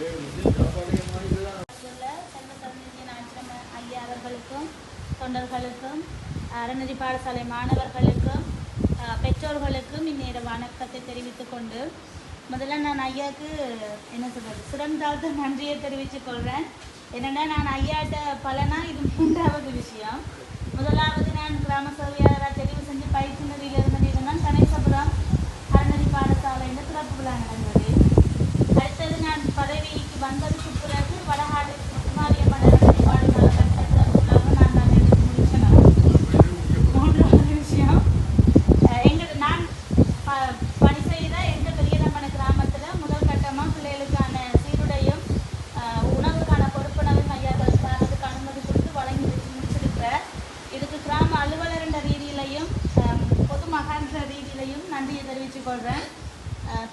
உள்ள தொண்டர்களுக்கும் அறநெறி பாடசாலை மாணவர்களுக்கும் பெற்றோர்களுக்கும் இந்நேர வணக்கத்தை தெரிவித்துக் கொண்டு முதல்ல நான் ஐயாவுக்கு என்ன சொல்றது சிறந்தாழ்த்த நன்றியை தெரிவித்துக் கொள்கிறேன் என்னென்னா நான் ஐயாட்ட பலனா இது மூன்றாவது விஷயம். முதலாவது நான் கிராம சேவையாளராக தெரிவு செஞ்சு பயிற்சி நெறியில் இருந்த தான் கணேசபுரம் அறநெறி பாடசாலையில் திறப்பு விழா நடந்தது. நான் பதவிக்கு வந்ததுக்கு பிறகு வடநாடு முத்துமாரியம்மன் அறநெறி நான் தான் எடுத்து மூன்றாவது விஷயம் அஹ் நான் ப- பணி செய்த எங்கள் பெரியதம்மன கிராமத்தில் முதல் கட்டமா பிள்ளைகளுக்கான சீருடையும் உணவுக்கான பொறுப்புணவும் ஐயாக்கள் சார்ந்ததுக்கு அனுமதி கொடுத்து வழங்கி முடிச்சிருக்கிறேன் இதுக்கு கிராம அலுவலர் என்ற ரீதியிலையும் அஹ், பொதுமகன்ற ரீதியிலையும் நன்றியை தெரிவித்துக் கொள்றேன்.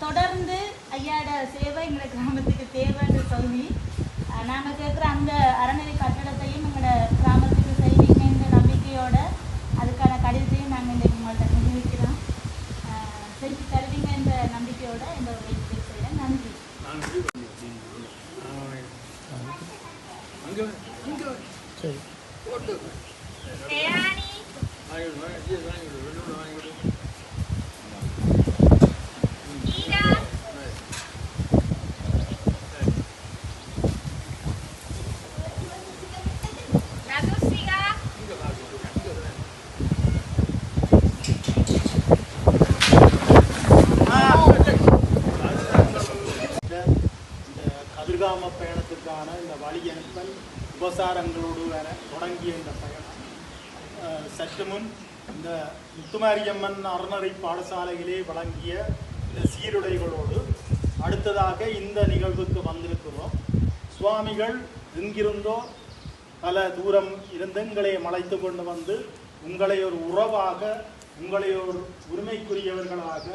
தொடர்ந்து ஐயாட சேவை எங்களை கிராமத்துக்கு தேவைன்னு சொல்லி நாம கேட்குற அந்த அறநெறி கட்டடத்தையும் எங்களோட கிராமத்துக்கு செய்வீங்கன்ற நம்பிக்கையோட அதுக்கான கடிதத்தையும் நாங்கள் இன்றைக்கு உங்கள்கிட்ட தெரிவிக்கிறோம் செஞ்சு தருவீங்க என்ற நம்பிக்கையோட இந்த ஒரு வேலையை செய்கிறேன் நன்றி. இந்த இந்த கதிர்காம பயணத்துக்கான இந்த வழி அனுப்பல் உபசாரங்களோடு வர தொடங்கிய இந்த பயணம். சற்று முன் இந்த முத்துமாரியம்மன் அறநறை பாடசாலையிலே வழங்கிய இந்த சீருடைகளோடு அடுத்ததாக இந்த நிகழ்வுக்கு வந்திருக்கிறோம். சுவாமிகள் எங்கிருந்தோ பல தூரம் இருந்து எங்களை மலைத்து கொண்டு வந்து உங்களை ஒரு உறவாக உங்களை ஒரு உரிமைக்குரியவர்களாக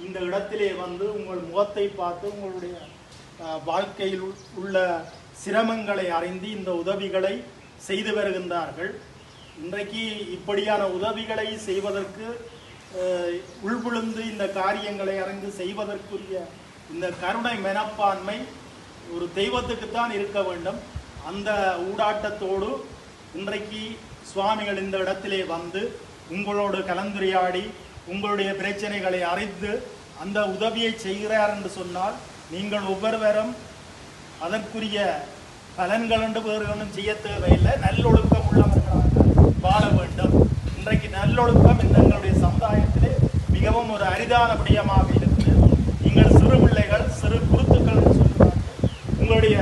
இந்த இடத்திலே வந்து உங்கள் முகத்தை பார்த்து உங்களுடைய வாழ்க்கையில் உள்- உள்ள சிரமங்களை அறிந்து இந்த உதவிகளை செய்து வருகின்றார்கள். இன்றைக்கு இப்படியான உதவிகளை செய்வதற்கு உள்புழுந்து உள்விழுந்து இந்த காரியங்களை அறிந்து செய்வதற்குரிய இந்த கருணை மனப்பான்மை ஒரு தெய்வத்துக்குத்தான் இருக்க வேண்டும். அந்த ஊடாட்டத்தோடு இன்றைக்கு சுவாமிகள் இந்த இடத்திலே வந்து உங்களோடு கலந்துரையாடி உங்களுடைய பிரச்சனைகளை அறிந்து அந்த உதவியை செய்கிறார் என்று சொன்னால் நீங்கள் ஒவ்வொருவரும் அதற்குரிய பலன்கள் என்று வேறு ஒன்றும் செய்ய தேவையில்லை. நல்லொழுக்கம் உள்ளவர்களாக வாழ வேண்டும். இன்றைக்கு நல்லொழுக்கம் இந்த எங்களுடைய சமுதாயத்திலே மிகவும் ஒரு அரிதான விடயமாக இருக்குது. நீங்கள் சிறு பிள்ளைகள் சிறு குருத்துக்கள் என்று சொல்லுவார்கள் உங்களுடைய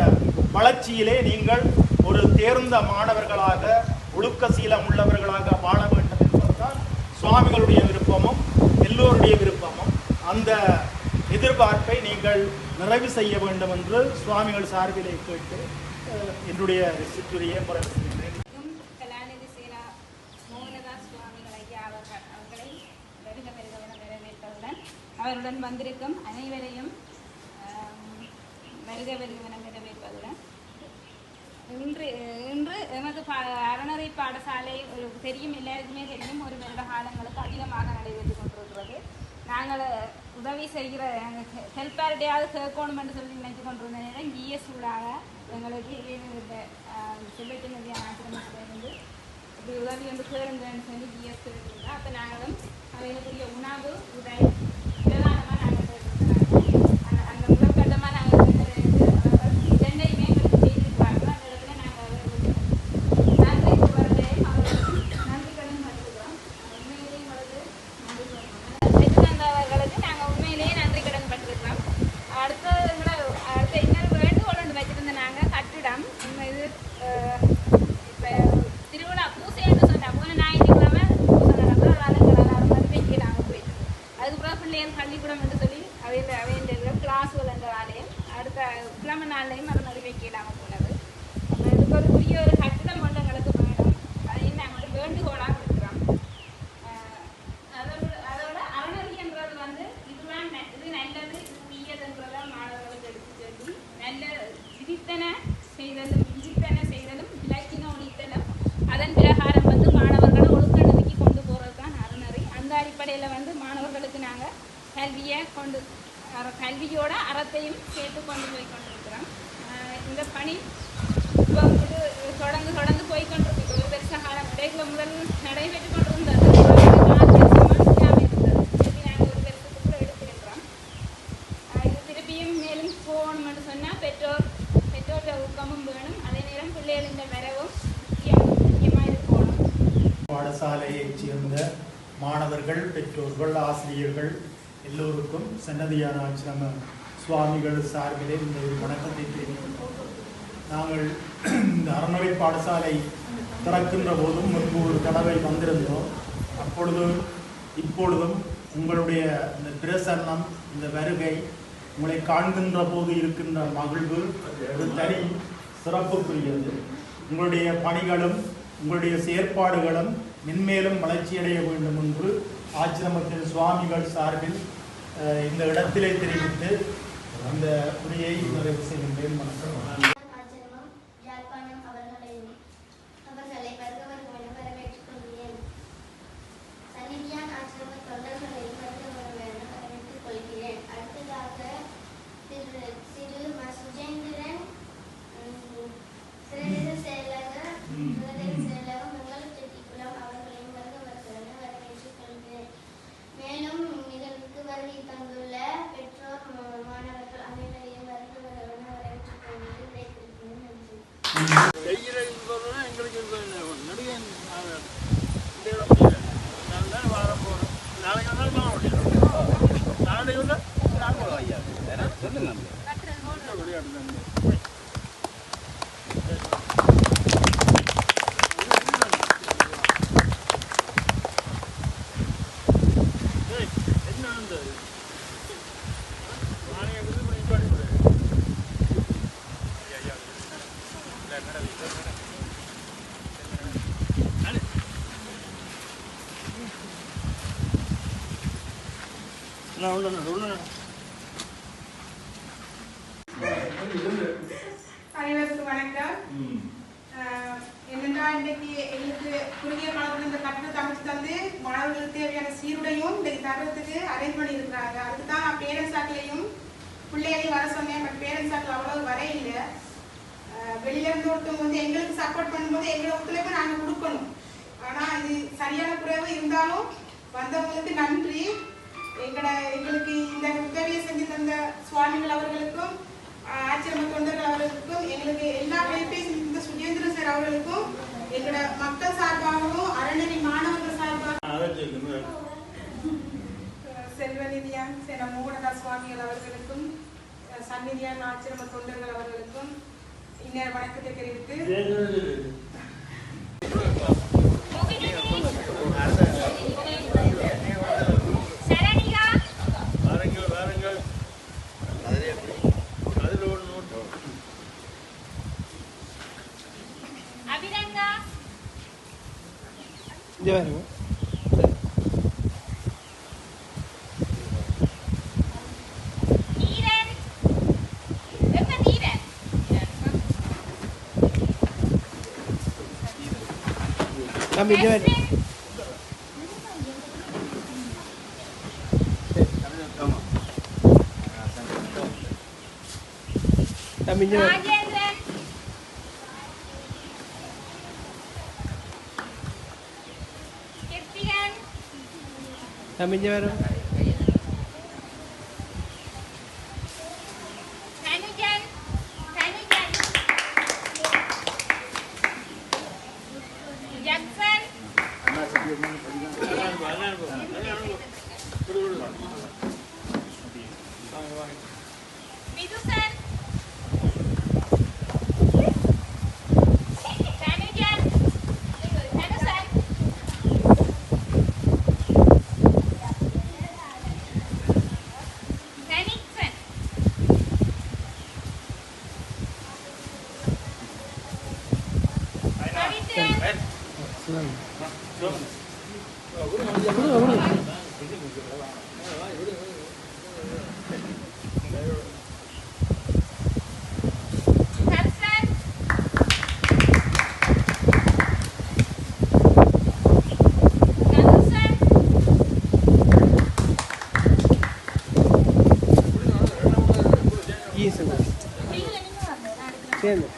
வளர்ச்சியிலே நீங்கள் ஒரு தேர்ந்த மாணவர்களாக ஒழுக்க சீலம் உள்ளவர்களாக வாழ வேண்டும் என்பதுதான் சுவாமிகளுடைய விருப்பமும் எல்லோருடைய விருப்பமும். அந்த எதிர்பார்ப்பை நீங்கள் நிறைவு செய்ய வேண்டும் என்று சுவாமிகள் சார்பிலே கேட்டு என்னுடைய சிற்றுரையை முறைவு அவருடன் வந்திருக்கும் அனைவரையும் வருக வருகவனம் வரவேற்பதுடன் இன்று இன்று எமது அறநறை பாடசாலை ஒரு தெரியும் எல்லாருக்குமே தெரியும் ஒரு வருட காலங்களுக்கு அதிகமாக நடைபெற்று கொண்டிருக்கிறது. நாங்கள் உதவி செய்கிற ஹெல்ப்பார்டையாவது கேட்கணும் என்று சொல்லி நினைத்து கொண்டிருந்த நேரம் ஜிஎஸ் ஊடாக எங்களுக்கு இந்த செல்வத்தி நதி ஆசிரமத்திலிருந்து இப்படி உதவி வந்து கேளுங்கன்னு சொல்லி ஜிஎஸ் கேட்டுருந்தோம் அப்போ நாங்களும் அவைகளுக்குரிய உணவு உதவி பிரதானமாக நாங்கள் கேட்டிருந்தோம் அந்த அந்த முதல் கட்டமாக நாங்கள் கேட்டது அவர்கள் இரண்டையுமே எங்களுக்கு செய்திருக்கிறார்கள் அந்த இடத்துல நாங்கள் அவர்களுக்கு நன்றி கூறுவதையும் அவர்களுக்கு நன்றி கடன் பட்டுக்கிறோம் உண்மையிலேயே எங்களுக்கு நன்றி சொல்லணும் பெற்றுத்தந்தவர்களுக்கு நாங்கள் உண்மையிலேயே நன்றி கடன் பட்டிருக்கிறோம் அடுத்த எங்களை அடுத்த இன்னொரு வேண்டுகோள் ஒன்று வச்சிருந்த நாங்கள் கட்டிடம் நம்ம இது இப்போ திருவிழா பூசை என்று சொன்னால் போன ஞாயிற்றுக்கிழமை பூசை நடந்தது அதனால எங்களை எல்லாரும் வந்து வெங்கி நாங்கள் போயிட்டு அதுக்கப்புறம் பிள்ளைகள் பள்ளிக்கூடம் என்று சொல்லி அவையில் அவையில் கிளாஸ்கள் என்ற ஆலயம் அடுத்த கிழமை நாள்லையும் அது நடுவே வைக்கலாமல் போனது அப்போ இதுக்கு ஒரு பெரிய ஒரு கட்டிடம் ஒன்று எங்களுக்கு வேணும். அதையும் நாங்கள் ஒரு வேண்டுகோளாக இருக்கிறோம் அதோட அதோட அறநெறி என்றது வந்து இதுதான் ந- இது நல்லது இது தீயதுன்றதை மாணவர்களுக்கு எடுத்து சொல்லி நல்ல விதித்தன செய்தலும் விதித்தன செய்தலும் விளக்கின ஒழித்தலும் அதன் பிரகாரம் வந்து மாணவர்களை ஒழுக்க கொண்டு போகிறது தான் அறநெறி அந்த அடிப்படையில் வந்து மாணவர்களுக்கு நாங்கள் கல்வியை கொண்டு அற- கல்வியோட அறத்தையும் சேர்த்து கொண்டு போய் கொண்டு இந்த பணி இப்போ இது தொடர்ந்து தொடர்ந்து போய்கொண்டிருக்கு கொண்டிருக்கு ஒரு வருஷ முதல் நடைபெற்று கொண்டிருந்தது சுவாமிகள் சார்பிலே இந்த ஒரு வணக்கத்தை தெரிவிக்கிறோம் நாங்கள் இந்த அறநிலை பாடசாலை திறக்கின்ற போதும் முன்பு ஒரு தடவை வந்திருந்தோம். அப்பொழுது இப்பொழுதும் உங்களுடைய இந்த பிரசன்னம் இந்த வருகை உங்களை காண்கின்ற போது இருக்கின்ற மகிழ்வு ஒரு தனி சிறப்புக்குரியது. உங்களுடைய பணிகளும் உங்களுடைய செயற்பாடுகளும் மென்மேலும் வளர்ச்சியடைய வேண்டும் என்று ஆச்சிரமத்தில் சுவாமிகள் சார்பில் இந்த இடத்திலே தெரிவித்து அந்த உரையை நிறைவு செய்கின்றேன். வணக்கம் சொல்லுங்க செய்கிற என்பதுதான் எங்களுக்கு இப்ப நடிகன் நான் இந்த இடம் இல்லை. நான் தான் வாழ போறேன். நாளைக்கு ஒரு நாள் வாழ முடியும். நாளைக்கு ஒரு நாள் நான் போகலாம் ஐயா. விளையாட்டு தான். ஏய், என்ன வந்தது? நாளைக்கு விருது பண்ணி பாடி விடு. ஐயா, ஐயா. இல்லை, நடவு, இல்லை, நடவு. நடு. நான் உள்ள நடு. அனைவருக்கும் வணக்கம். ஆஹ் என்னென்றால் இன்றைக்கு எங்களுக்கு குறுகிய காலத்தில் இந்த கட்டணத்தை அமைச்சு தந்து மாணவர்களுக்கு தேவையான சீருடையும் இன்றைக்கு தர்றதுக்கு அரேஞ்ச் பண்ணி இருக்கிறாங்க அதுக்கு தான் நான் பேரண்ட்ஸ் ஆக்களையும் பிள்ளைகளையும் வர சொன்னேன். பட் பேரண்ட்ஸ் ஆக்கில் அவ்வளவு வர இல்லை வெளியில இருந்து ஒருத்தவங்க வந்து எங்களுக்கு சப்போர்ட் பண்ணும்போது எங்களோட ஒத்துழைப்பை நாங்கள் கொடுக்கணும். ஆனால் இது சரியான குறைவு இருந்தாலும் வந்தவங்களுக்கு நன்றி. எங்கட எங்களுக்கு இந்த உதவியை செஞ்சு தந்த சுவாமிகள் அவர்களுக்கும் ஆச்சிரம தொண்டர்கள் அவர்களுக்கும் எங்களுக்கு எல்லா ஹெல்ப்பையும் செஞ்சு தந்த சுஜேந்திர சார் அவர்களுக்கும் எங்களோட மக்கள் சார்பாகவும் அறநெறி மாணவர்கள் சார்பாக அதை கேட்கணும். செல்வநிதியான் சேன மோகனதாஸ் சுவாமிகள் அவர்களுக்கும் சந்நிதியான் ஆச்சிரம தொண்டர்கள் அவர்களுக்கும் இந்நேர வணக்கத்தை தெரிவித்து ambil join. Ambil join. Ambil join. Yeah.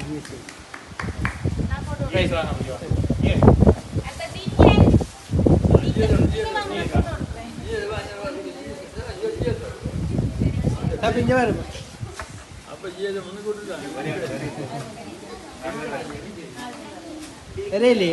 Gitu. Tapi jangan apa dia? Rele.